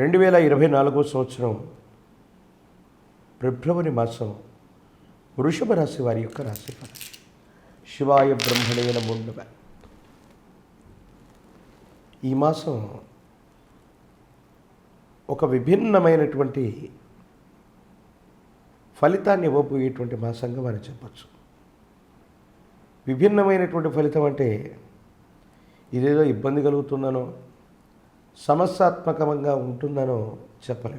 రెండు వేల ఇరవై నాలుగో సంవత్సరం ఫిబ్రవరి మాసం వృషభ రాశి వారి యొక్క రాశి శివాయ బ్రహ్మణే నమోన్నమ ఈ మాసం ఒక విభిన్నమైనటువంటి ఫలితాన్ని ఇవ్వబోయేటువంటి మాసంగా మనం చెప్పచ్చు. విభిన్నమైనటువంటి ఫలితం అంటే ఇదేదో ఇబ్బంది కలుగుతుందనో సమస్యాత్మకంగా ఉంటుందనో చెప్పలేం.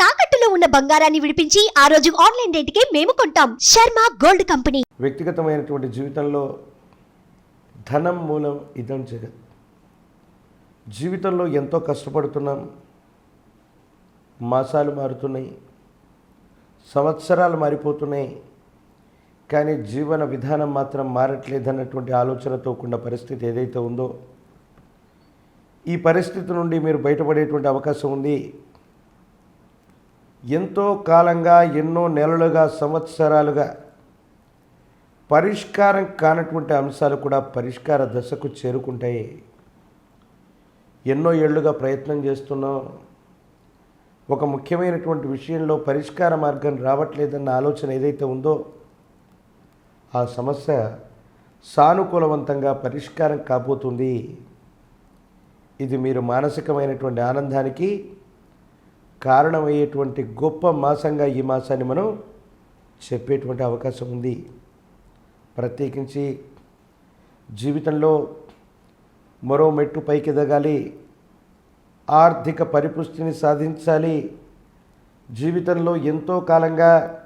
తాకట్టులో ఉన్న బంగారాన్ని విడిపించి ఆ రోజు ఆన్లైన్ రేటుకే మేము కొంటాం. Sharma gold company. వ్యక్తిగతమైనటువంటి జీవితంలో ధనం మూలం ఇదం జగత్. జీవితంలో ఎంతో కష్టపడుతున్నాం. మాసాలు మారుతున్నాయి. సంవత్సరాలు మారిపోతున్నాయి. కానీ జీవన విధానం మాత్రం మారట్లేదన్నటువంటి ఆలోచనతో కూడిన పరిస్థితి ఏదైతే ఉందో ఈ పరిస్థితి నుండి మీరు బయటపడేటువంటి అవకాశం ఉంది. ఎంతో కాలంగా ఎన్నో నెలలుగా సంవత్సరాలుగా పరిష్కారం కానటువంటి అంశాలు కూడా పరిష్కార దశకు చేరుకుంటాయి. ఎన్నో ఏళ్ళుగా ప్రయత్నం చేస్తున్నాం. ఒక ముఖ్యమైనటువంటి విషయంలో పరిష్కార మార్గం రావట్లేదన్న ఆలోచన ఏదైతే ఉందో ఆ సమస్య సానుకూలవంతంగా పరిష్కారం కాబోతుంది. ఇది మీరు మానసికమైనటువంటి ఆనందానికి కారణమయ్యేటువంటి గొప్ప మాసంగా ఈ మాసాన్ని మనం చెప్పేటువంటి అవకాశం ఉంది. ప్రత్యేకించి జీవితంలో మరో మెట్టు పైకి ఎదగాలి. ఆర్థిక పరిపుష్టిని సాధించాలి. జీవితంలో ఎంతో కాలంగా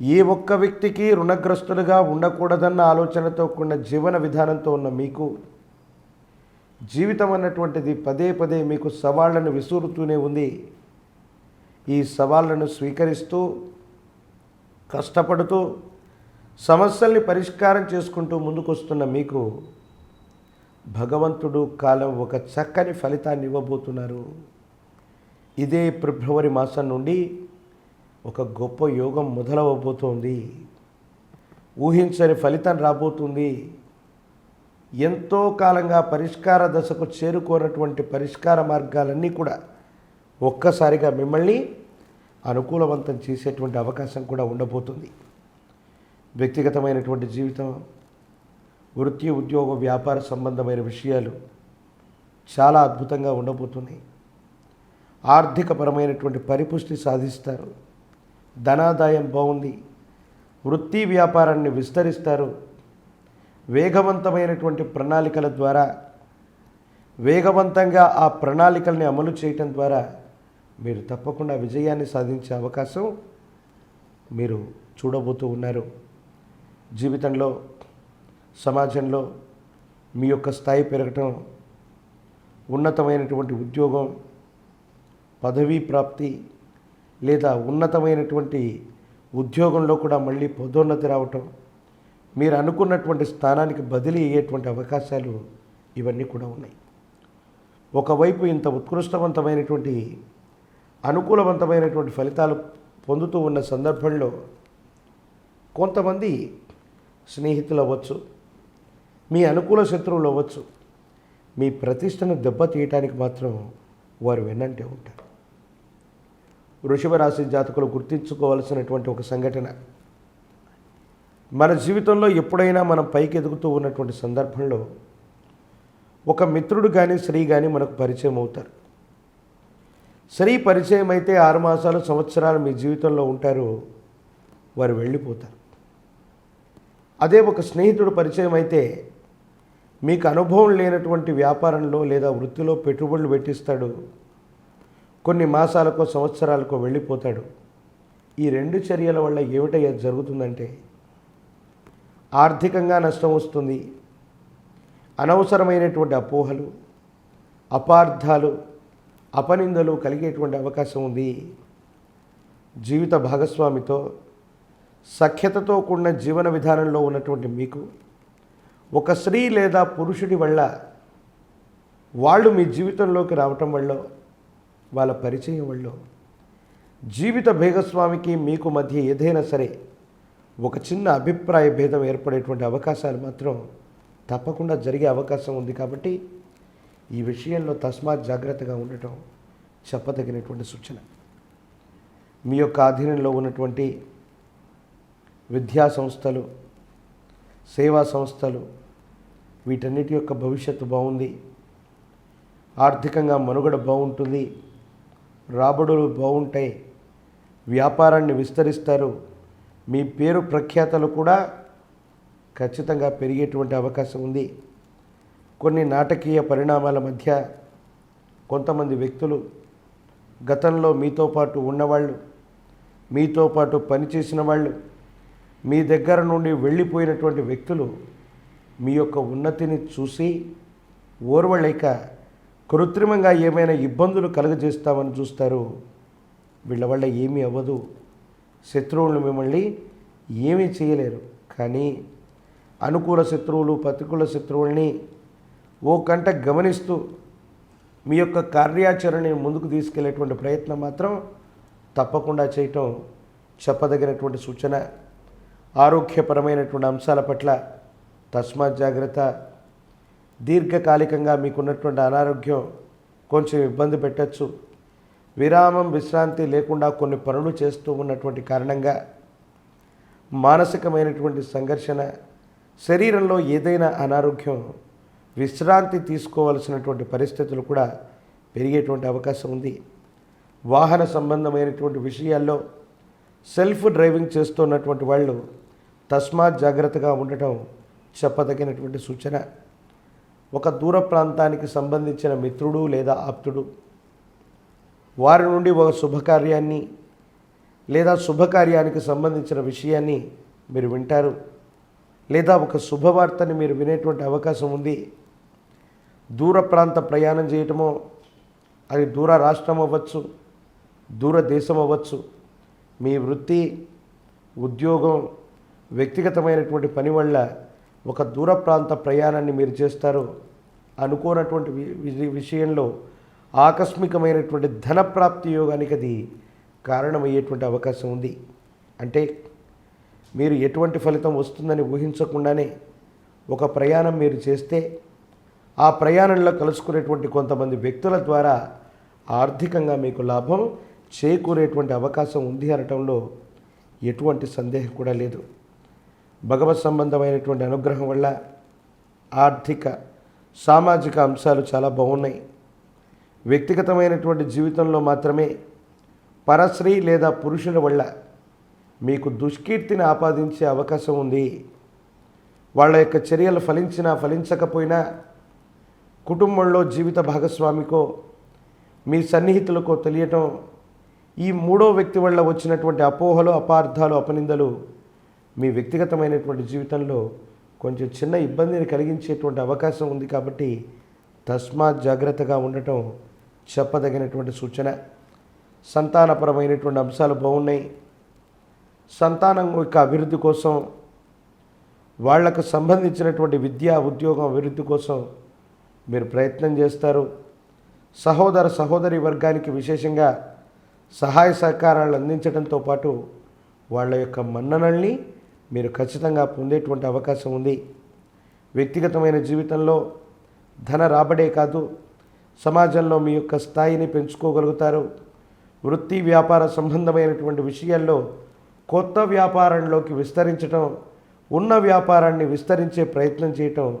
ఏ ఒక్క వ్యక్తికి రుణగ్రస్తులుగా ఉండకూడదన్న ఆలోచనతో కూడిన జీవన విధానంతో ఉన్న మీకు జీవితం అన్నటువంటిది పదే పదే మీకు సవాళ్ళను విసురుతూనే ఉంది. ఈ సవాళ్ళను స్వీకరిస్తూ కష్టపడుతూ సమస్యల్ని పరిష్కారం చేసుకుంటూ ముందుకొస్తున్న మీకు భగవంతుడు కాలం ఒక చక్కని ఫలితాన్ని ఇవ్వబోతున్నారు. ఇదే ఫిబ్రవరి మాసం నుండి ఒక గొప్ప యోగం మొదలవబోతోంది. ఊహించని ఫలితం రాబోతుంది. ఎంతో కాలంగా పరిష్కార దశకు చేరుకోనటువంటి పరిష్కార మార్గాలన్నీ కూడా ఒక్కసారిగా మిమ్మల్ని అనుకూలవంతం చేసేటువంటి అవకాశం కూడా ఉండబోతుంది. వ్యక్తిగతమైనటువంటి జీవితం వృత్తి ఉద్యోగ వ్యాపార సంబంధమైన విషయాలు చాలా అద్భుతంగా ఉండబోతున్నాయి. ఆర్థికపరమైనటువంటి పరిపుష్టి సాధిస్తారు. ధనాదాయం బాగుంది. వృత్తి వ్యాపారాన్ని విస్తరిస్తారు. వేగవంతమైనటువంటి ప్రణాళికల ద్వారా వేగవంతంగా ఆ ప్రణాళికల్ని అమలు చేయటం ద్వారా మీరు తప్పకుండా విజయాన్ని సాధించే అవకాశం మీరు చూడబోతూ ఉన్నారు. జీవితంలో సమాజంలో మీ యొక్క స్థాయి పెరగటం ఉన్నతమైనటువంటి ఉద్యోగం పదవీ ప్రాప్తి లేదా ఉన్నతమైనటువంటి ఉద్యోగంలో కూడా మళ్ళీ పదోన్నతి రావటం మీరు అనుకున్నటువంటి స్థానానికి బదిలీ అయ్యేటువంటి అవకాశాలు ఇవన్నీ కూడా ఉన్నాయి. ఒకవైపు ఇంత ఉత్కృష్టవంతమైనటువంటి అనుకూలవంతమైనటువంటి ఫలితాలు పొందుతూ ఉన్న సందర్భంలో కొంతమంది స్నేహితులు అవ్వచ్చు మీ అనుకూల శత్రువులు అవ్వచ్చు మీ ప్రతిష్టను దెబ్బతీయటానికి మాత్రం వారు వెన్నంటే ఉంటారు. వృషభ రాశి జాతకులు గుర్తించుకోవాల్సినటువంటి ఒక సంఘటన మన జీవితంలో ఎప్పుడైనా మనం పైకి ఎదుగుతూ ఉన్నటువంటి సందర్భంలో ఒక మిత్రుడు కానీ స్త్రీ కానీ మనకు పరిచయం అవుతారు. స్త్రీ పరిచయం అయితే ఆరు మాసాలు సంవత్సరాలు మీ జీవితంలో ఉంటారు వారు వెళ్ళిపోతారు. అదే ఒక స్నేహితుడు పరిచయం అయితే మీకు అనుభవం లేనటువంటి వ్యాపారంలో లేదా వృత్తిలో పెట్టుబడులు పెట్టిస్తాడు. కొన్ని మాసాలకో సంవత్సరాలకో వెళ్ళిపోతాడు. ఈ రెండు చర్యల వల్ల ఏమిటయ్యా జరుగుతుందంటే ఆర్థికంగా నష్టం వస్తుంది. అనవసరమైనటువంటి అపోహలు అపార్థాలు అపనిందలు కలిగేటువంటి అవకాశం ఉంది. జీవిత భాగస్వామితో సఖ్యతతో కూడిన జీవన విధానంలో ఉన్నటువంటి మీకు ఒక స్త్రీ లేదా పురుషుడి వల్ల వాళ్ళు మీ జీవితంలోకి రావటం వల్ల వాళ్ళ పరిచయం వల్ల జీవిత భాగస్వామికి మీకు మధ్య ఏదైనా సరే ఒక చిన్న అభిప్రాయ భేదం ఏర్పడేటువంటి అవకాశాలు మాత్రం తప్పకుండా జరిగే అవకాశం ఉంది కాబట్టి ఈ విషయంలో తస్మాత్ జాగ్రత్తగా ఉండటం చెప్పదగినటువంటి సూచన. మీ యొక్క ఆధీనంలో ఉన్నటువంటి విద్యా సంస్థలు సేవా సంస్థలు వీటన్నిటి యొక్క భవిష్యత్తు బాగుంది. ఆర్థికంగా మనుగడ బాగుంటుంది. రాబడులు బాగుంటాయి. వ్యాపారాన్ని విస్తరిస్తారు. మీ పేరు ప్రఖ్యాతలు కూడా ఖచ్చితంగా పెరిగేటువంటి అవకాశం ఉంది. కొన్ని నాటకీయ పరిణామాల మధ్య కొంతమంది వ్యక్తులు గతంలో మీతో పాటు ఉన్నవాళ్ళు మీతో పాటు పనిచేసిన వాళ్ళు మీ దగ్గర నుండి వెళ్ళిపోయినటువంటి వ్యక్తులు మీ యొక్క ఉన్నతిని చూసి ఓర్వలేక కృత్రిమంగా ఏమైనా ఇబ్బందులు కలుగజేస్తామని చూస్తారు. వీళ్ళ వల్ల ఏమీ అవ్వదు. శత్రువులు మిమ్మల్ని ఏమీ చేయలేరు. కానీ అనుకూల శత్రువులు ప్రతికూల శత్రువుల్ని ఓ కంట గమనిస్తూ మీ యొక్క కార్యాచరణని ముందుకు తీసుకెళ్ళేటువంటి ప్రయత్నం మాత్రం తప్పకుండా చేయటం చెప్పదగినటువంటి సూచన. ఆరోగ్యపరమైనటువంటి అంశాల పట్ల తస్మాత్ జాగ్రత్త. దీర్ఘకాలికంగా మీకున్నటువంటి అనారోగ్యం కొంచెం ఇబ్బంది పెట్టచ్చు. విరామం విశ్రాంతి లేకుండా కొన్ని పనులు చేస్తూ ఉన్నటువంటి కారణంగా మానసికమైనటువంటి సంఘర్షణ శరీరంలో ఏదైనా అనారోగ్యం విశ్రాంతి తీసుకోవాల్సినటువంటి పరిస్థితులు కూడా పెరిగేటువంటి అవకాశం ఉంది. వాహన సంబంధమైనటువంటి విషయాల్లో సెల్ఫ్ డ్రైవింగ్ చేస్తున్నటువంటి వాళ్ళు తస్మాత్ జాగ్రత్తగా ఉండటం చెప్పదగినటువంటి సూచన. ఒక దూర ప్రాంతానికి సంబంధించిన మిత్రుడు లేదా ఆప్తుడు వారి నుండి ఒక శుభకార్యాన్ని లేదా శుభకార్యానికి సంబంధించిన విషయాన్ని మీరు వింటారు. లేదా ఒక శుభవార్తని మీరు వినేటువంటి అవకాశం ఉంది. దూర ప్రాంత ప్రయాణం చేయటమో అది దూర రాష్ట్రం అవ్వచ్చు దూర దేశం అవ్వచ్చు మీ వృత్తి ఉద్యోగం వ్యక్తిగతమైనటువంటి పని వల్ల ఒక దూర ప్రాంత ప్రయాణాన్ని మీరు చేస్తారు అనుకోనటువంటి విషయంలో ఆకస్మికమైనటువంటి ధనప్రాప్తి యోగానికి అది కారణమయ్యేటువంటి అవకాశం ఉంది. అంటే మీరు ఎటువంటి ఫలితం వస్తుందని ఊహించకుండానే ఒక ప్రయాణం మీరు చేస్తే ఆ ప్రయాణంలో కలుసుకునేటువంటి కొంతమంది వ్యక్తుల ద్వారా ఆర్థికంగా మీకు లాభం చేకూరేటువంటి అవకాశం ఉంది అనటంలో ఎటువంటి సందేహం కూడా లేదు. భగవత్ సంబంధమైనటువంటి అనుగ్రహం వల్ల ఆర్థిక సామాజిక అంశాలు చాలా బాగున్నాయి. వ్యక్తిగతమైనటువంటి జీవితంలో మాత్రమే పరశ్రీ లేదా పురుషుల వల్ల మీకు దుష్కీర్తిని ఆపాదించే అవకాశం ఉంది. వాళ్ళ యొక్క చర్యలు ఫలించినా ఫలించకపోయినా కుటుంబంలో జీవిత భాగస్వామికో మీ సన్నిహితులకో తెలియటం ఈ మూడో వ్యక్తి వల్ల వచ్చినటువంటి అపోహలు అపార్థాలు అపనిందలు మీ వ్యక్తిగతమైనటువంటి జీవితంలో కొంచెం చిన్న ఇబ్బందిని కలిగించేటువంటి అవకాశం ఉంది కాబట్టి తస్మాత్ జాగ్రత్తగా ఉండటం చెప్పదగినటువంటి సూచన సంతానపరమైనటువంటి అంశాలు బాగున్నాయి. సంతానం యొక్క అభివృద్ధి కోసం వాళ్ళకు సంబంధించినటువంటి విద్యా ఉద్యోగం అభివృద్ధి కోసం మీరు ప్రయత్నం చేస్తారు. సహోదర సహోదరి వర్గానికి విశేషంగా సహాయ సహకారాలు అందించడంతో పాటు వాళ్ళ యొక్క మన్ననల్ని మీరు ఖచ్చితంగా పొందేటువంటి అవకాశం ఉంది. వ్యక్తిగతమైన జీవితంలో ధన రాబడే కాదు సమాజంలో మీ యొక్క స్థాయిని పెంచుకోగలుగుతారు. వృత్తి వ్యాపార సంబంధమైనటువంటి విషయాల్లో కొత్త వ్యాపారంలోకి విస్తరించటం ఉన్న వ్యాపారాన్ని విస్తరించే ప్రయత్నం చేయటం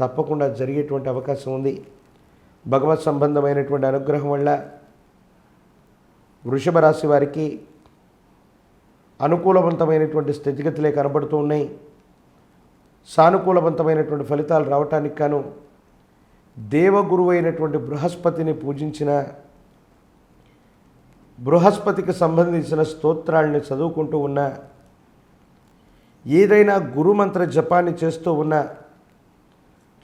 తప్పకుండా జరిగేటువంటి అవకాశం ఉంది. భగవత్ సంబంధమైనటువంటి అనుగ్రహం వల్ల వృషభ రాశి వారికి అనుకూలవంతమైనటువంటి స్థితిగతులే కనబడుతూ ఉన్నాయి. సానుకూలవంతమైనటువంటి ఫలితాలు రావటానికి కాను దేవగురువు అయినటువంటి బృహస్పతిని పూజించిన బృహస్పతికి సంబంధించిన స్తోత్రాల్ని చదువుకుంటూ ఉన్న ఏదైనా గురుమంత్ర జపాన్ని చేస్తూ ఉన్న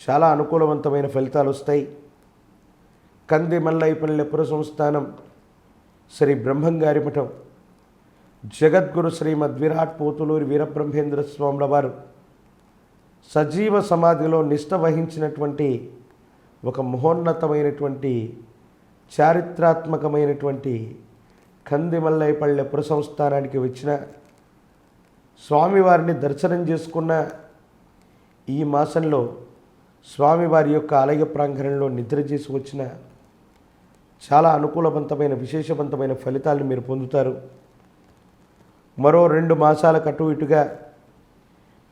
చాలా అనుకూలవంతమైన ఫలితాలు వస్తాయి. కంది మల్లైపల్లె పుర సంస్థానం శ్రీ బ్రహ్మంగారి మఠం జగద్గురు శ్రీమద్ విరాట్ పోతులూరి వీరబ్రహ్మేంద్ర స్వాముల వారు సజీవ సమాధిలో నిష్ట వహించినటువంటి ఒక మహోన్నతమైనటువంటి చారిత్రాత్మకమైనటువంటి కందిమల్లైపల్లె పురసంస్థానానికి వచ్చిన స్వామివారిని దర్శనం చేసుకున్న ఈ మాసంలో స్వామివారి యొక్క ఆలయ ప్రాంగణంలో నిద్ర చేసి వచ్చిన చాలా అనుకూలవంతమైన విశేషవంతమైన ఫలితాలను మీరు పొందుతారు. మరో రెండు మాసాల కటు ఇటుగా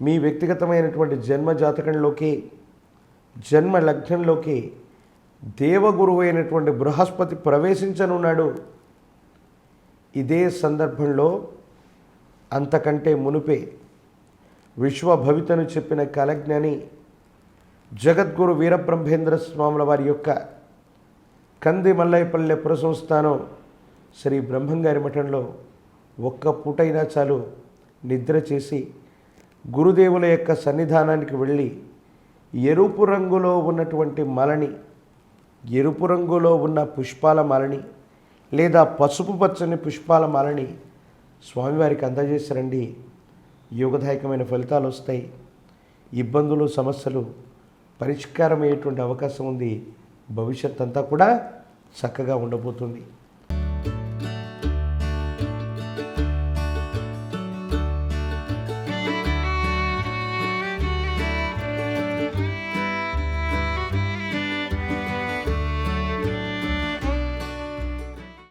మీ వ్యక్తిగతమైనటువంటి జన్మ జాతకంలోకి జన్మ లగ్నంలోకి దేవగురువు అయినటువంటి బృహస్పతి ప్రవేశించనున్నాడు. ఇదే సందర్భంలో అంతకంటే మునుపే విశ్వభవితను చెప్పిన కలజ్ఞని జగద్గురు వీరబ్రహ్మేంద్ర స్వాముల వారి యొక్క కంది మల్లైపల్లె పురసంస్థానం శ్రీ బ్రహ్మంగారి మఠంలో ఒక్క పూటైనా చాలు నిద్ర చేసి గురుదేవుల యొక్క సన్నిధానానికి వెళ్ళి ఎరుపు రంగులో ఉన్నటువంటి మలని ఎరుపు రంగులో ఉన్న పుష్పాల మలని లేదా పసుపు పచ్చని పుష్పాల మలని స్వామివారికి అందజేశారండి. యోగదాయకమైన ఫలితాలు వస్తాయి. ఇబ్బందులు సమస్యలు పరిష్కారం అయ్యేటువంటి అవకాశం ఉంది. భవిష్యత్ అంతా కూడా చక్కగా ఉండబోతుంది.